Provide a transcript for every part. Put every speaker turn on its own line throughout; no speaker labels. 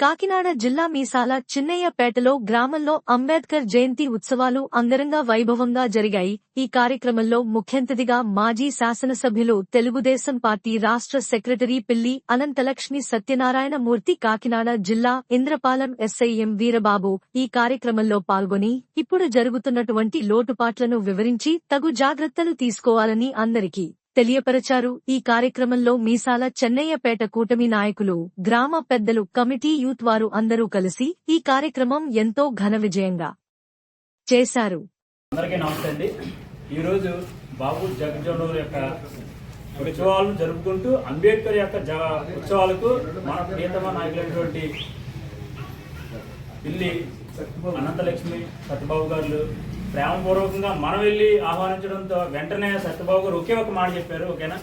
కాకినాడ జిల్లా మీసాల చిన్నయ్యపేటలో గ్రామంలో అంబేద్కర్ జయంతి ఉత్సవాలు అంగరంగ వైభవంగా జరిగాయి. ఈ కార్యక్రమంలో ముఖ్యంతిథిగా మాజీ శాసనసభ్యులు తెలుగుదేశం పార్టీ రాష్ట్ర సెక్రటరీ పిల్లి అనంతలక్ష్మి సత్యనారాయణ మూర్తి కాకినాడ జిల్లా ఇంద్రపాలెం ఎస్ఐఎం వీరబాబు ఈ కార్యక్రమంలో పాల్గొని ఇప్పుడు జరుగుతున్నటువంటి లోటుపాట్లను వివరించి తగు జాగ్రత్తలు తీసుకోవాలని అందరికీ తెలియపరచారు. ఈ కార్యక్రమంలో మీసాల చెన్నయ్యపేట కూటమి నాయకులు గ్రామ పెద్దలు కమిటీ యూత్ వారు అందరూ కలిసి ఈ కార్యక్రమం ఎంతో ఘన విజయంగా చేశారు.
అందరికీ నమస్తే అండి. ఈరోజు బాబు జగజ్జనూరు యొక్క ఉత్సవాలను జరుపుకుంటూ అంబేద్కర్ యొక్క ఉత్సవాలకు మన ప్రియతమ నాయకులైనటువంటి పిల్లి అనంతలక్ష్మి సత్యబాబు గారు ప్రేమపూర్వకంగా మనం వెళ్ళి ఆహ్వానించడంతో వెంటనే సత్యబాబు గారు ఒకే ఒక మాట చెప్పారు ఓకేనా?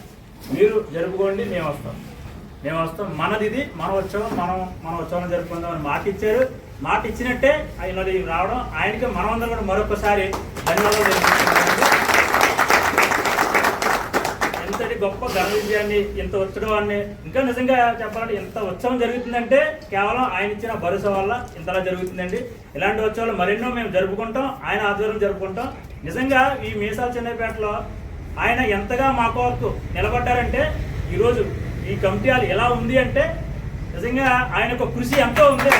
మీరు జరుపుకోండి మేము వస్తాం. మేము వస్తాం. మనది ఇది మన ఉత్సవం మనం మన ఉత్సవం జరుపుకుందామని మాట ఇచ్చారు మాట ఇచ్చినట్టే ఆయన రావడం. ఆయనకి మనమందరం కూడా మరొకసారి ధన్యవాదాలు తెలుపుతున్నామండి ఎంతటి గొప్ప ఘన విజయాన్ని ఇంత ఉత్సవాన్ని ఇంకా నిజంగా చెప్పాలంటే ఇంత ఉత్సవం జరుగుతుందంటే కేవలం ఆయన ఇచ్చిన భరోసా వల్ల ఇంతలా జరుగుతుందండి. ఇలాంటి ఉత్సవాలు మరెన్నో మేము జరుపుకుంటాం ఆయన ఆధ్వర్యం జరుపుకుంటాం. నిజంగా ఈ మీసాల చెన్నైపేటలో ఆయన ఎంతగా మా కొరకు నిలబడ్డారంటే ఈరోజు ఈ కమిటీ హాల్ ఎలా ఉంది అంటే నిజంగా ఆయన యొక్క కృషి ఎంతో ఉంది.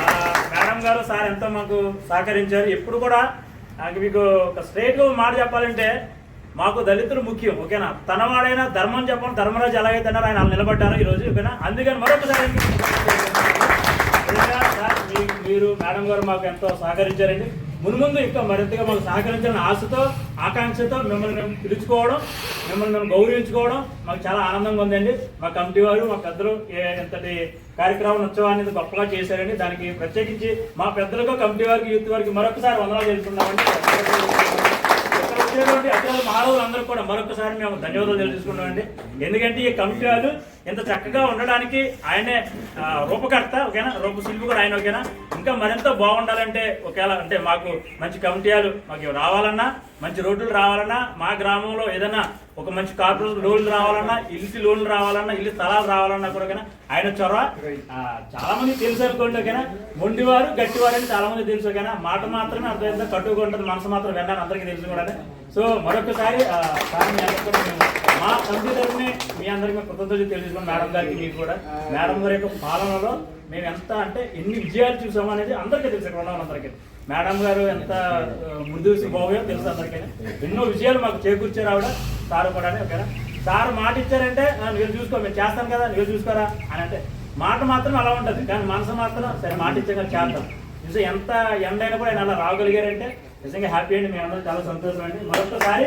ఆ, మేడం గారు సార్ ఎంతో మాకు సహకరించారు. ఎప్పుడు కూడా నాకు మీకు ఒక స్ట్రేట్గా మాట చెప్పాలంటే మాకు దళితులు ముఖ్యం ఓకేనా? తనవాడైనా ధర్మం చెప్పండి ధర్మరాజు ఎలాగైతే అన్నారో ఆయన నిలబడ్డారు ఈరోజు ఓకేనా? అందుకని మరొకసారి మీరు మేడం గారు మాకు ఎంతో సహకరించారండి. మున్ముందు ఇంకా మరింతగా మాకు సహకరించాలని ఆశతో ఆకాంక్షతో మిమ్మల్ని మేము పిలుచుకోవడం మిమ్మల్ని మేము గౌరవించుకోవడం మాకు చాలా ఆనందంగా ఉందండి. మా కమిటీ వారు మా పెద్దలు ఏ- ఎంతటి కార్యక్రమం ఉత్సవాన్ని గొప్పగా చేశారండి. దానికి ప్రత్యేకించి మా పెద్దలకు కమిటీ వారికి యూత్ వారికి మరొకసారి వందనాలు తెలుపుతున్నామండి. ఇక్కడ వచ్చేటువంటి అతిథులు మహారాజులు అందరూ కూడా మరొకసారి మేము ధన్యవాదాలు తెలుసుకున్నామండి ఎందుకంటే ఈ కమిటీ వాళ్ళు ఇంత చక్కగా ఉండడానికి ఆయనే రూపకర్త ఓకేనా? రూపశిల్పి కూడా ఆయన ఓకేనా? ఇంకా మరింత బాగుండాలంటే ఒకవేళ అంటే మాకు మంచి కమిటీలు మాకు రావాలన్నా మంచి రోడ్లు రావాలన్నా మా గ్రామంలో ఏదైనా ఒక మంచి కార్పొరేషన్ లోన్లు రావాలన్నా ఇల్లు లోన్లు రావాలన్నా ఇల్లు స్థలాలు రావాలన్నా కూడా ఓకేనా? ఆయన చొరవ? చాలా మంది తెలుసు అనుకోండి ఓకేనా? మొండివారు గట్టివారు అని చాలా మంది తెలుసు ఓకేనా? మాట మాత్రమే అర్థమైందా? కట్టుగా ఉంటుంది మనసు మాత్రం విన్నాను అందరికీ తెలుసు కూడా సో మరొకసారి మీ అందరికీ మేము మా అందరికీ కృతజ్ఞతలు తెలుసుకున్నాం మేడం గారికి మీకు కూడా. మేడం గారి యొక్క పాలనలో మేము ఎంత అంటే ఎన్ని విజయాలు చూసాము అనేది అందరికీ తెలుసు ఇక్కడ ఉన్న వాళ్ళందరికీ మేడం గారు ఎంత మృదు స్వభావమో తెలుసు అందరికీ. ఎన్నో విజయాలు మాకు చేకూర్చారు ఆవిడ సార్ కూడా ఓకేనా? సార్ మాట ఇచ్చారంటే మీరు నువ్వు చూసుకో మేము చేస్తాను కదా నువ్వు చూసుకోరా అని అంటే మాట మాత్రం అలా ఉంటుంది. కానీ మనసు మాత్రం సరే మాట ఇచ్చాక చేద్దాం. నిజం ఎంత ఎండ అయినా కూడా ఆయన అలా రాగలిగారంటే నిజంగా హ్యాపీ అండి. మీ అందరూ చాలా సంతోషం అండి. మరొకసారి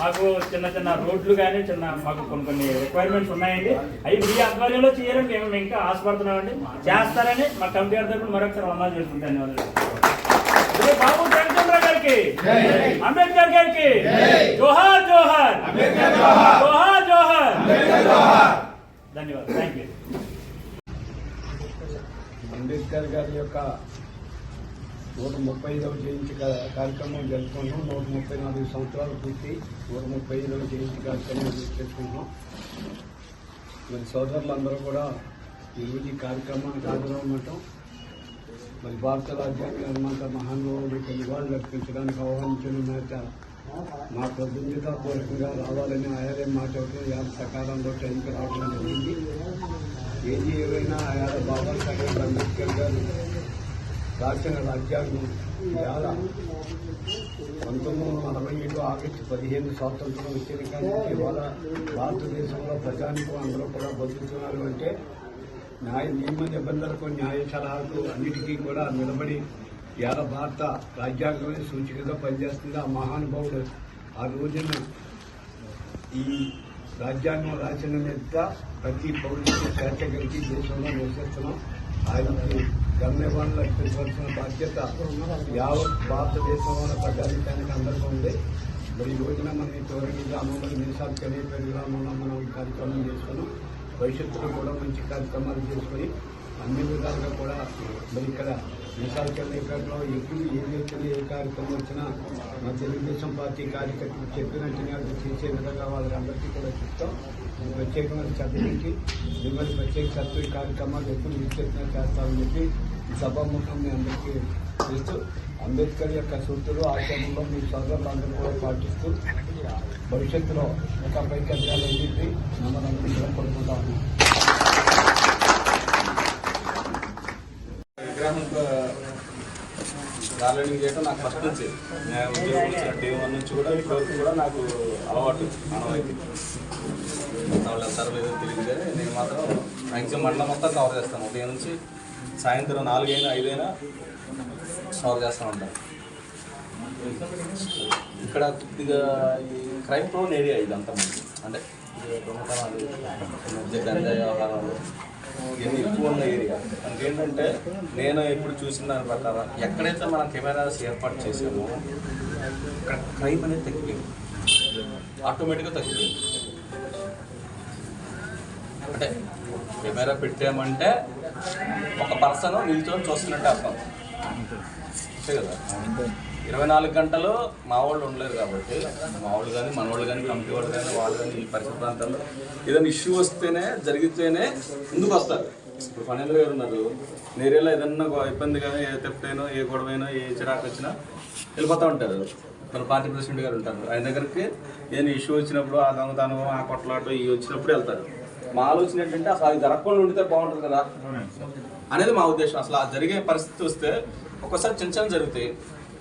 మాకు చిన్న చిన్న రోడ్లు కానీ చిన్న మాకు కొన్ని కొన్ని రిక్వైర్మెంట్స్ ఉన్నాయండి. అవి మీ ఆధ్వర్యంలో చేయాలని మేము ఇంకా ఆశపడుతున్నామండి. చేస్తారని మా కంపెనీ తరఫున మరొకసారి వందలు చేసుకుంటాను ధన్యవాదాలు. శ్రీ బాబు జగచంద్ర గారికి అంబేద్కర్ గారికి జోహార్ జోహార్ జోహార్ జోహార్ ధన్యవాదాలు థ్యాంక్ యూ
అంబేద్కర్ గారి యొక్క నూట ముప్పై ఐదవ జయంతి కా- కార్యక్రమం జరుపుకుంటున్నాం నూట ముప్పై నాలుగు సంవత్సరాలు పూర్తి నూట ముప్పై ఐదవ జయంతి కార్యక్రమం చేసుకుంటున్నాం మరి సోదరులందరూ కూడా ఈరోజు ఈ కార్యక్రమానికి హాజరవ్వటం మరి భారత రాజ్యాంగ నిర్మాత మహానుభావుడికి నివాళులు అర్పించడానికి ఆహ్వానించిన మేత మా పూర్వకంగా రావాలని ఆయాలే మాట ఇవాళ సకాలంలో టైంకి రావడం జరిగింది. ఏది ఏవైనా ఆయా బాబా సాహెబ్ అంబేద్కర్ గారు రాసిన రాజ్యాంగం ఇవాళ పంతొమ్మిది వందల నలభై ఏడు ఆగస్టు పదిహేను స్వాతంత్రం వచ్చిన కానీ ఇవాళ భారతదేశంలో ప్రజానికం అందరూ కూడా బతుకుతున్నారు అంటే న్యాయ నియమ నిబంధనలకు న్యాయ సలహాలకు అన్నిటికీ కూడా నిలబడి ఇవాళ భారత రాజ్యాంగమే సూచికగా పనిచేస్తుంది. ఆ మహానుభావుడు ఆ రోజున ఈ రాజ్యాంగం రాసిన మీద ప్రతి పౌరుడికి స్వేచ్ఛ కలిగి దేశంలో నివసిస్తున్నాం. ఆయనకి గమ్యవాణులు అర్పించవలసిన బాధ్యత యావత్ భారతదేశంలో ప్రజానికానికి అందరికీ ఉంది. మరి ఈ రోజున మన చివరికి గ్రామంలో నిమిషాలు కలిపేరు గ్రామంలో మనం కార్యక్రమం చేసుకున్నాం భవిష్యత్తులో కూడా మంచి కార్యక్రమాలు చేసుకుని అన్ని విధాలుగా కూడా మరి ఇక్కడ విశాఖపట్నం ఎన్నికల్లో ఎప్పుడు ఏది వచ్చినా ఏ కార్యక్రమం వచ్చినా మా తెలుగుదేశం పార్టీ కార్యకర్తలు చెప్పినట్టుగా అది చేసే విధంగా వాళ్ళందరికీ కూడా చెప్తాం. ప్రత్యేకమైన చదివించి మిమ్మల్ని ప్రత్యేక చదువు కార్యక్రమాలు ఎప్పుడు విచ్చేసినా చేస్తామని చెప్పి సభాముఖం మీ అందరికీ చేస్తూ అంబేద్కర్ యొక్క సూత్రులు ఆచరణలో మీ సోదరులందరూ కూడా పాటిస్తూ భవిష్యత్తులో ఒక పైకి ఎదగాలని చెప్పి మమ్మల్ని
విగ్రహం గార్డెనింగ్ చేయడం నాకు ఫస్ట్ నుంచి నేను ఉద్యోగం డే వన్ నుంచి కూడా ఇప్పటివరకు కూడా నాకు అలవాటు అనవైతే. వాళ్ళు సర్వే లేదో నేను మాత్రం మ్యాక్సిమం మండలం మొత్తం కవర్ చేస్తాను. ఉదయం నుంచి సాయంత్రం నాలుగైనా ఐదైనా కవర్ చేస్తూ ఉంటాను. ఇక్కడ కొద్దిగా ఈ క్రైమ్ ప్రోన్ ఏరియా ఇదంతా మనకి. అంటే వ్యవహారాలు ఇవన్నీ ఎక్కువ ఉన్న ఏరియా. ఏంటంటే నేను ఇప్పుడు చూసిన దాని ప్రకారం ఎక్కడైతే మనం కెమెరాస్ ఏర్పాటు చేసామో ఇక్కడ క్రైమ్ అనేది తగ్గిపోయింది. ఆటోమేటిక్గా తగ్గిపోయింది. అంటే కెమెరా పెట్టామంటే ఒక పర్సన్ నిల్చొని చూస్తున్నట్టే అర్థం. అంతే కదా? ఇరవై నాలుగు గంటలు మా వాళ్ళు ఉండలేరు కాబట్టి మా వాళ్ళు కానీ మన వాళ్ళు కానీ కమిటీ వాళ్ళు కానీ వాళ్ళు కానీ ఈ పరిసర ప్రాంతాల్లో ఏదైనా ఇష్యూ వస్తేనే జరిగితేనే ముందుకు వస్తారు. ఇప్పుడు ఫణేంద్ర గారు ఉన్నారు. నేరేలో ఏదన్నా ఇబ్బంది కానీ ఏ తెప్పైనా ఏ గొడవైనా ఏ చిరాకు వచ్చినా వెళ్ళిపోతూ ఉంటారు. మన పార్టీ ప్రెసిడెంట్ గారు ఉంటారు. ఆయన దగ్గరికి ఏదైనా ఇష్యూ వచ్చినప్పుడు ఆ దొంగతనం ఆ కొట్లాట ఇవి వచ్చినప్పుడు వెళ్తారు. మా ఆలోచన ఏంటంటే అసలు అది జరగకుండా ఉండితే బాగుంటుంది కదా. అనేది మా ఉద్దేశం. అసలు ఆ జరిగే పరిస్థితి వస్తే ఒక్కోసారి చిన్న చిన్న జరుగుతాయి.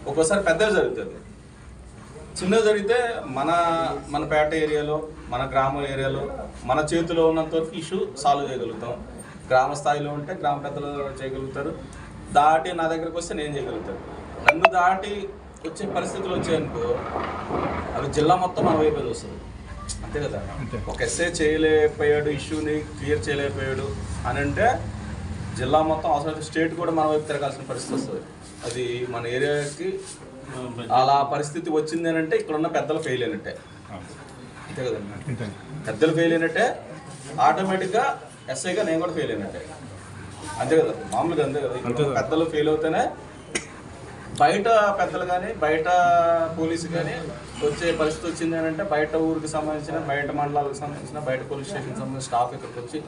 ఒక్కోసారి పెద్దవి జరుగుతుంది. చిన్నది జరిగితే మన మన పేట ఏరియాలో మన గ్రామ ఏరియాలో మన చేతిలో ఉన్నంత వరకు ఇష్యూ సాల్వ్ చేయగలుగుతాం. గ్రామ స్థాయిలో ఉంటే గ్రామ పెద్దలు చేయగలుగుతారు. దాటి నా దగ్గరకు వస్తే నేను చేయగలుగుతాను. నన్ను దాటి వచ్చే పరిస్థితులు వచ్చాయనుకో అవి జిల్లా మొత్తం మన వైపు వస్తుంది అంతే కదా? ఒక ఎస్ఏ చేయలేకపోయాడు ఇష్యూని క్లియర్ చేయలేకపోయాడు అని అంటే జిల్లా మొత్తం అవసరం స్టేట్ కూడా మన వైపు తిరగాల్సిన పరిస్థితి వస్తుంది. అది మన ఏరియాకి అలా పరిస్థితి వచ్చింది అని అంటే ఇక్కడ ఉన్న పెద్దలు ఫెయిల్ అయినట్టే. అంతే కదండి పెద్దలు ఫెయిల్ అయినట్టే ఆటోమేటిక్గా ఎస్ఐగా నేను కూడా ఫెయిల్ అయినట్టే. అంతే కదా? మామూలుగా అంతే కదా? పెద్దలు ఫెయిల్ అవుతేనే బయట పెద్దలు కానీ బయట పోలీసు కానీ వచ్చే పరిస్థితి వచ్చింది అని అంటే బయట ఊరికి సంబంధించిన బయట మండలాలకు సంబంధించిన బయట పోలీస్ స్టేషన్ సంబంధించిన స్టాఫ్ ఇక్కడికి వచ్చి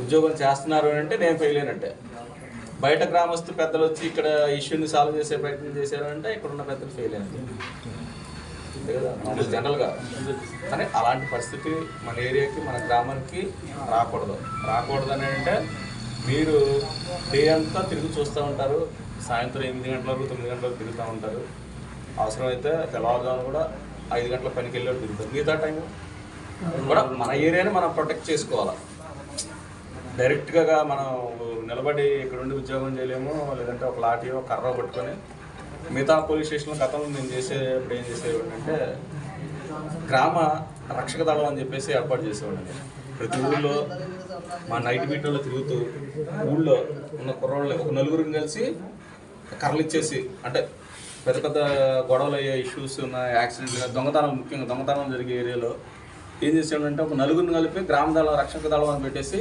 ఉద్యోగం చేస్తున్నారు అని అంటే నేను ఫెయిల్ అయినట్టే. బయట గ్రామస్తు పెద్దలు వచ్చి ఇక్కడ ఇష్యూని సాల్వ్ చేసే ప్రయత్నం చేశారంటే ఇక్కడ ఉన్న పెద్దలు ఫెయిల్ అయినట్టు జనరల్గా కానీ అలాంటి పరిస్థితి మన ఏరియాకి మన గ్రామానికి రాకూడదు. రాకూడదు అని అంటే మీరు డే అంతా తిరిగి చూస్తూ ఉంటారు. సాయంత్రం ఎనిమిది గంటల వరకు తొమ్మిది గంటల వరకు తిరుగుతూ ఉంటారు. అవసరమైతే తెల్లవారుజాము కూడా ఐదు గంటల పనికి వెళ్ళి తిరుగుతారు. మిగతా టైం కూడా మన ఏరియాని మనం ప్రొటెక్ట్ చేసుకోవాలి? డైరెక్ట్గా మనం నిలబడి ఇక్కడ ఉండి ఉద్యోగం చేయలేము లేదంటే ఒక లాఠీయో కర్ర పట్టుకొని మిగతా పోలీస్ స్టేషన్లో గతంలో నేను చేసేప్పుడు ఏం చేసేవాడిని అంటే గ్రామ రక్షక దళం అని చెప్పేసి ఏర్పాటు చేసేవాడిని. ప్రతి ఊళ్ళో మా నైట్ మీటర్లో తిరుగుతూ ఊళ్ళో ఉన్న కుర్రోళ్ళు ఒక నలుగురిని కలిసి కర్రలు ఇచ్చేసి అంటే పెద్ద పెద్ద గొడవలు అయ్యే ఇష్యూస్ ఉన్న యాక్సిడెంట్ దొంగతనం ముఖ్యంగా దొంగతనం జరిగే ఏరియాలో ఏం చేసాడంటే ఒక నలుగురిని కలిపి గ్రామ దళం రక్షక దళం అని పెట్టేసి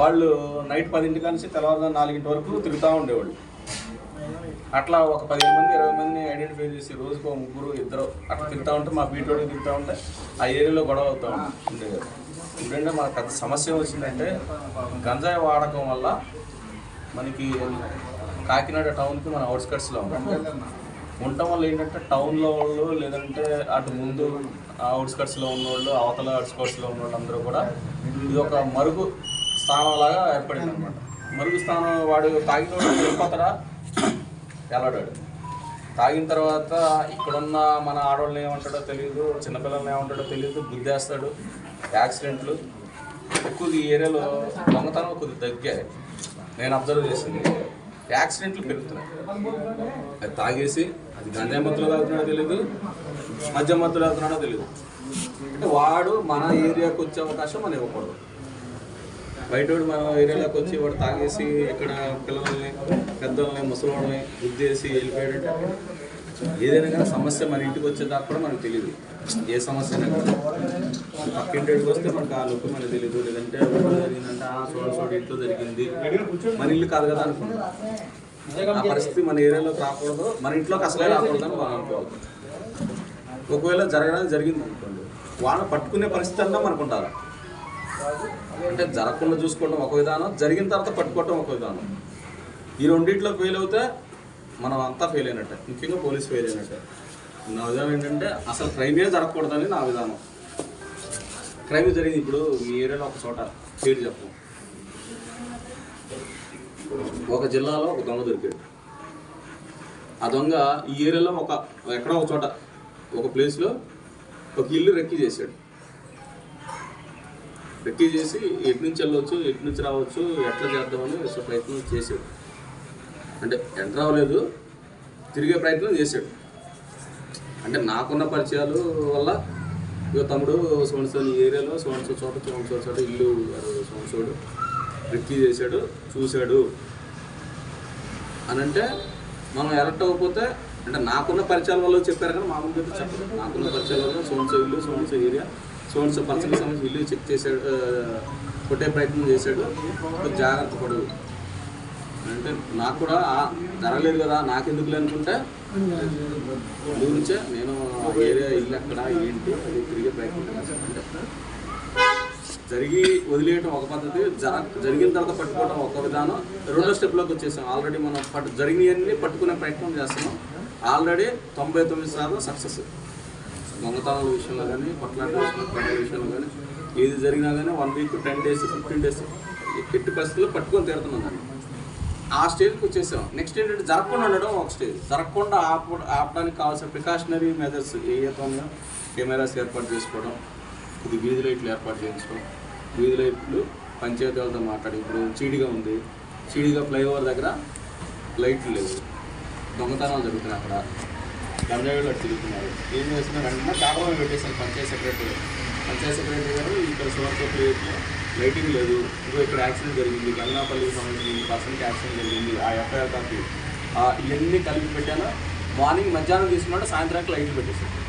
వాళ్ళు నైట్ పదింటి నుంచి తెల్లవారుజాము నాలుగింటి వరకు తిరుగుతూ ఉండేవాళ్ళు. అట్లా ఒక పదిహేను మంది ఇరవై మందిని ఐడెంటిఫై చేసి రోజుకు ఒక ముగ్గురు ఇద్దరు అట్లా తిరుగుతూ ఉంటే మా బీటోడికి తిరుగుతూ ఉంటే ఆ ఏరియాలో గొడవ అవుతూ ఉండేది. ఇప్పుడంటే మనకు పెద్ద సమస్య వచ్చిందంటే గంజాయి వాడకం వల్ల మనకి కాకినాడ టౌన్కి మన అవుట్స్కట్స్లో ఉంటాం ఉండటం వల్ల ఏంటంటే టౌన్లో వాళ్ళు లేదంటే అటు ముందు అవుట్స్కట్స్లో ఉన్నవాళ్ళు అవతల అవుట్స్కట్స్లో ఉన్నవాళ్ళు అందరూ కూడా ఇది ఒక మరుగు స్థానం లాగా ఏర్పడింది అనమాట మరుగు స్థానం వాడు తాగిన వెళ్ళిపోతాడా? వెళ్ళడాడు. తాగిన తర్వాత ఇక్కడున్న మన ఆడవాళ్ళని ఏమంటాడో తెలియదు చిన్నపిల్లల్ని ఏమంటాడో తెలియదు గుద్దేస్తాడు. యాక్సిడెంట్లు. ఎక్కువ ఈ ఏరియాలో దొంగతనం కొద్దిగా తగ్గాయి నేను అబ్జర్వ్ చేసింది. యాక్సిడెంట్లు పెరుగుతున్నాయి. అది తాగేసి అది గంజాయి మత్తులో తాగుతున్నాడో తెలియదు మద్యం మత్తులో తాగుతున్నాడో తెలియదు అంటే వాడు మన ఏరియాకి వచ్చే అవకాశం మనం ఇవ్వకూడదు. బయటోడు మన ఏరియాలోకి వచ్చి వాడు తాగేసి ఇక్కడ పిల్లల్ని పెద్దల్ని ముసలివాళ్ళని గుద్దేసి వెళ్ళిపోయాడంటే ఏదైనా కానీ సమస్య మన ఇంటికి వచ్చేదాకా కూడా మనకు తెలియదు ఏ సమస్య అయినా కానీ పక్కింటికి వస్తే మనకు ఆ లుక్ మనకు తెలియదు లేదంటే జరిగిందంటే ఆ సోడ ఇంట్లో జరిగింది. మన ఇల్లు కాదు కదా అనుకుంటాం. ఆ పరిస్థితి మన ఏరియాలోకి రాకూడదు. మన ఇంట్లోకి అసలే రాకూడదు అని మనం అనుకోవాలి ఒకవేళ జరగడానికి జరిగింది అనుకోండి వాళ్ళని పట్టుకునే పరిస్థితి అన్నా మనకు ఉండాలి? అంటే జరగకుండా చూసుకోవడం ఒక విధానం జరిగిన తర్వాత పట్టుకోవడం ఒక విధానం. ఈ రెండింటిలో ఫెయిల్ అవుతే మనం అంతా ఫెయిల్ అయినట్టే. ముఖ్యంగా పోలీస్ ఫెయిల్ అయినట్టే. నా విధానం ఏంటంటే అసలు క్రైమే జరగకూడదని నా విధానం. క్రైమ్ జరిగింది ఇప్పుడు మీ ఏరియాలో ఒక చోట. పేరు చెప్పు. ఒక జిల్లాలో ఒక దొంగ దొరికాడు. ఆ దొంగ ఈ ఏరియాలో ఒక ఎక్కడో ఒక చోట ఒక ప్లేస్లో ఒక ఇల్లు రెక్కి చేశాడు. రెక్కీ చేసి ఎటు నుంచి వెళ్ళవచ్చు ఎటు నుంచి రావచ్చు ఎట్లా చేద్దామని ప్రయత్నం చేశాడు. అంటే ఎంటర్ అవ్వలేదు తిరిగే ప్రయత్నం చేశాడు. అంటే నాకున్న పరిచయాలు వల్ల ఇక తమ్ముడు సోమసోని ఏరియాలో సోమసో చోట సోమసో చోట ఇల్లు సోమసోడు రెక్కీ చేశాడు చూశాడు. అని అంటే మనం ఎలక్ట్ అవ్వకపోతే అంటే నాకున్న పరిచయాల వల్ల చెప్పారు కానీ మామూలుగా అయితే నాకున్న పరిచయాల వల్ల సోమసో ఇల్లు సోమసో ఏరియా సోన్సో పర్సన్కి సంబంధించి ఇల్లు చెక్ చేశాడు కొట్టే ప్రయత్నం చేశాడు. జాగ్రత్త పడు. అంటే నాకు కూడా ఆ జరగలేదు కదా నాకెందుకులే అనుకుంటే గురించే నేను ఏరియా ఇల్లు అక్కడ ఏంటి అది తిరిగే ప్రయత్నం అంటే జరిగి వదిలేయటం ఒక పద్ధతి జర జరిగిన తర్వాత పట్టుకోవడం ఒక విధానం. రెండో స్టెప్లోకి వచ్చేసాం. ఆల్రెడీ మనం పట్టు జరిగినవన్నీ పట్టుకునే ప్రయత్నం చేస్తున్నాం. ఆల్రెడీ తొంభై తొమ్మిది శాతం సక్సెస్. దొంగతనాల విషయంలో కానీ కొట్లాట విషయంలో విషయంలో కానీ ఏది జరిగినా కానీ one week ten days fifteen days ఎట్టి పరిస్థితుల్లో పట్టుకొని తీరుతున్నాం దాన్ని. ఆ స్టేజ్కి వచ్చేసాం. నెక్స్ట్ ఏంటంటే జరగకుండా ఉండడం ఒక స్టేజ్ జరగకుండా ఆప ఆపడానికి కావాల్సిన ప్రికాషనరీ మెజర్స్ ఏ ఏతంగా కెమెరాస్ ఏర్పాటు చేసుకోవడం ఇది వీధి లైట్లు ఏర్పాటు చేయించడం వీధి లైట్లు పంచాయతీ వాళ్ళతో మాట్లాడి ఇప్పుడు చీడిగా ఉంది. చీడిగా ఫ్లైఓవర్ దగ్గర లైట్లు లేవు. దొంగతనాలు జరుగుతున్నాయి అక్కడ. గంజాయిలు తిరుగుతున్నారు. ఏం చేస్తున్నారు వెంటనే కారణం పెట్టేసాను పంచాయత్ సెక్రటరీ. పంచాయత్ సెక్రటరీ గారు ఇక్కడ సువర్ణ లైటింగ్ లేదు. ఇంకో ఇక్కడ యాక్సిడెంట్ జరిగింది. గంగాపల్లికి సంబంధించి పర్సన్కి యాక్సిడెంట్ జరిగింది. ఆ ఎఫ్ఐఆర్ కాపీ. ఇవన్నీ కలిపి పెట్టాను మార్నింగ్ మధ్యాహ్నం తీసుకున్నాడు సాయంత్రానికి లైట్లు పెట్టేసాను